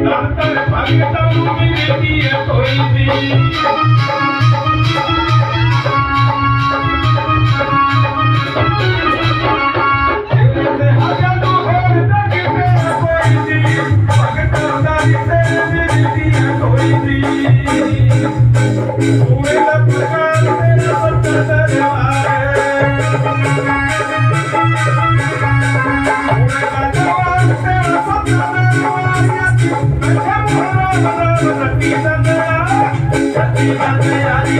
ਲੰਤਰ ਭਗਤ ਨੂੰ ਮਿਲਦੀ ਹੈ ਕੋਈ ਵੀ Thank you. ਸਾਰੇ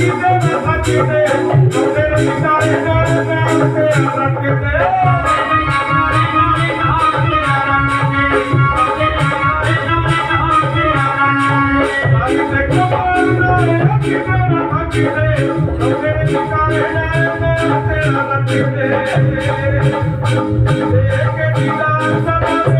ਨਾਲ ਅੱਗੀ ਦੇ ਹੱਥ ਦੇ ਤੇਰੇ ਸਾਰੇ ਨਾਲ ਨਾਲ ਤੇ ਰੱਖਦੇ ਸਾਰੇ ਦੇ ਕਮਾਲ ਨਾਲ ਅੱਗੀ ਦੇ ਹੱਥ ਦੇ ਤੇਰੇ ਸਾਰੇ ਨਾਲ ਤੇ ਰੱਖਦੇ ਇੱਕ